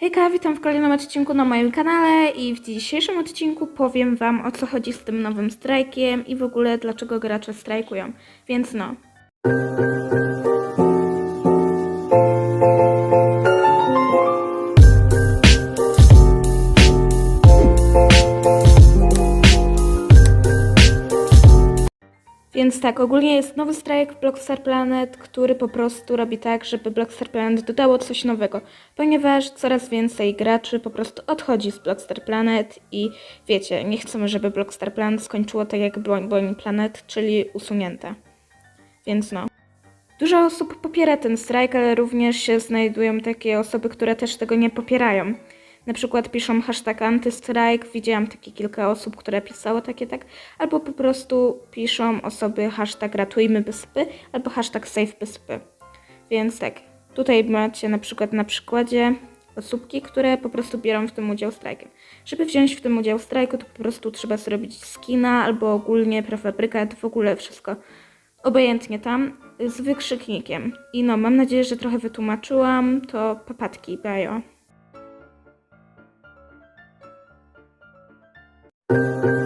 Hejka, witam w kolejnym odcinku na moim kanale i w dzisiejszym odcinku powiem Wam o co chodzi z tym nowym strajkiem i w ogóle dlaczego gracze strajkują. Więc no. Więc tak, ogólnie jest nowy strajk w Blockstar Planet, który po prostu robi tak, żeby Blockstar Planet dodało coś nowego, ponieważ coraz więcej graczy po prostu odchodzi z Blockstar Planet i wiecie, nie chcemy, żeby Blockstar Planet skończyło tak jak Boing Boing Planet, czyli usunięte. Więc no. Dużo osób popiera ten strajk, ale również się znajdują takie osoby, które też tego nie popierają. Na przykład piszą hashtag antystrajk, widziałam takie kilka osób, które pisało takie tak, albo po prostu piszą osoby hashtag ratujmy wyspy, albo hashtag save wyspy. Więc tak, tutaj macie na przykład na przykładzie osóbki, które po prostu biorą w tym udział strajkiem. Żeby wziąć w tym udział strajku, to po prostu trzeba zrobić skina, albo ogólnie prefabrykat, w ogóle wszystko obojętnie tam, z wykrzyknikiem. I no, mam nadzieję, że trochę wytłumaczyłam, to papatki, bajo. Thank you.